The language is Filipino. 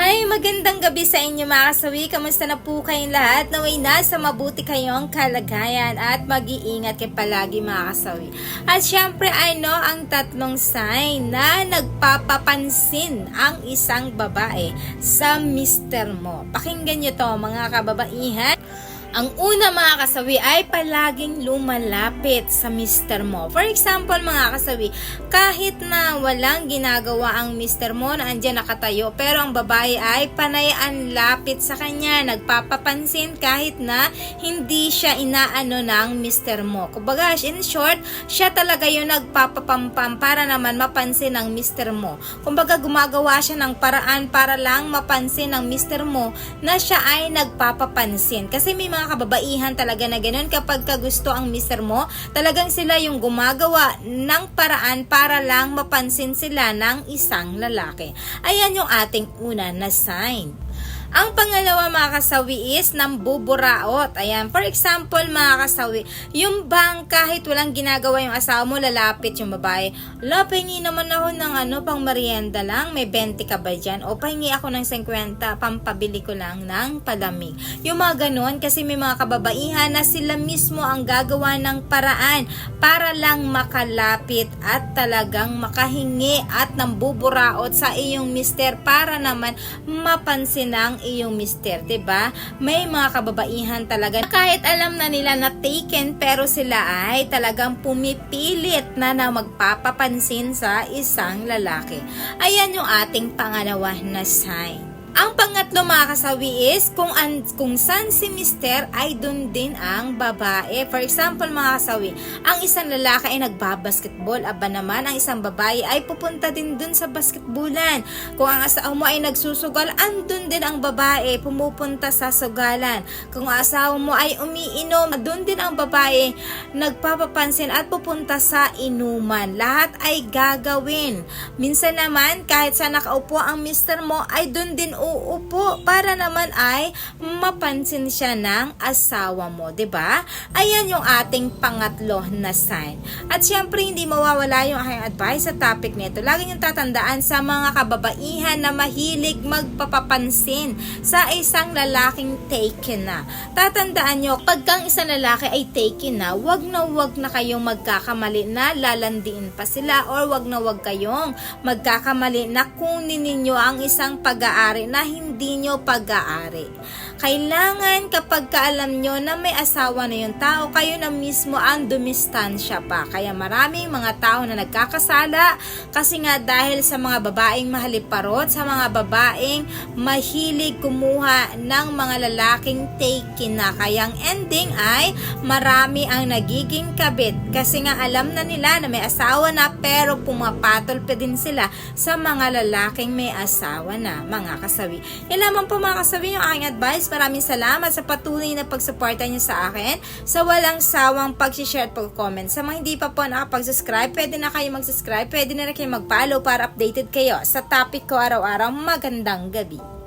Hi, magandang gabi sa inyo mga kasawi. Kamusta na po kayong lahat? Naway nasa mabuti kayong kalagayan at mag-iingat kayo palagi mga kasawi. At syempre ano ang tatlong sign na nagpapapansin ang isang babae sa mister mo. Pakinggan nyo to mga kababaihan. Ang una mga kasawi ay palaging lumalapit sa mister mo. For example mga kasawi, kahit na walang ginagawa ang mister mo na andyan nakatayo, pero ang babae ay panay ang lapit sa kanya, nagpapapansin kahit na hindi siya inaano ng mister mo. Kumbaga, in short, siya talaga yung nagpapapampam para naman mapansin ng mister mo. Kumbaga, gumagawa siya ng paraan para lang mapansin ng mister mo na siya ay nagpapapansin. Kasi may mga kababaihan talaga na ganun kapag ka gusto ang mister mo, talagang sila yung gumagawa ng paraan para lang mapansin sila ng isang lalaki. Ayan yung ating una na sign. Ang pangalawa mga kasawi is nambuburaot. Ayan, for example mga kasawi, yung bang kahit walang ginagawa yung asawa mo, lalapit yung babae. La, pahingi naman ako ng ano, pang merienda lang, may 20 ka ba dyan? O pahingi ako ng 50, pampabili ko lang ng palamig. Yung mga ganun, kasi may mga kababaihan na sila mismo ang gagawa ng paraan para lang makalapit at talagang makahingi at nambuburaot sa iyong mister para naman mapansin ng iyong mister, 'di ba? May mga kababaihan talaga kahit alam na nila na taken pero sila ay talagang pumipilit na na magpapapansin sa isang lalaki. Ayan yung ating pangalawa na sign. Ang pangatlo mga kasawi is kung, an, kung saan si mister ay dun din ang babae. For example mga kasawi, ang isang lalaki ay nagbabasketball, aba naman ang isang babae ay pupunta din dun sa basketballan. Kung ang asawa mo ay nagsusugal, andun din ang babae pumupunta sa sugalan. Kung ang asawa mo ay umiinom, dun din ang babae nagpapapansin at pupunta sa inuman. Lahat ay gagawin. Minsan naman, kahit sa nakaupo ang mister mo, ay dun din uupo para naman ay mapansin siya ng asawa mo, 'di ba? Ayan yung ating pangatlo na sign. At syempre hindi mawawala yung aking advice sa topic nito. Lagi niyong tatandaan sa mga kababaihan na mahilig magpapapansin sa isang lalaking taken na. Tatandaan nyo, pagkang isang lalaki ay taken na, wag na wag na kayong magkakamali na lalandiin pa sila or wag na wag kayong magkakamali na kunin ninyo ang isang pag-aari na hindi nyo pag-aari. Kailangan kapag kaalam nyo na may asawa na yung tao, kayo na mismo ang dumistansya pa. Kaya maraming mga tao na nagkakasala kasi nga dahil sa mga babaeng mahaliparot, sa mga babaeng mahilig kumuha ng mga lalaking taken na. Kaya ang ending ay marami ang nagiging kabit kasi nga alam na nila na may asawa na pero pumapatol pa din sila sa mga lalaking may asawa na mga kasawi. Yan lamang po mga kasawi yung aking advice. Maraming salamat sa patuloy na pagsuporta niyo sa akin sa walang sawang pag-share at pag-comment. Sa mga hindi pa po nakapag-subscribe, pwede na kayo mag-subscribe, pwede na rin kayo mag-follow para updated kayo sa topic ko araw-araw. Magandang gabi.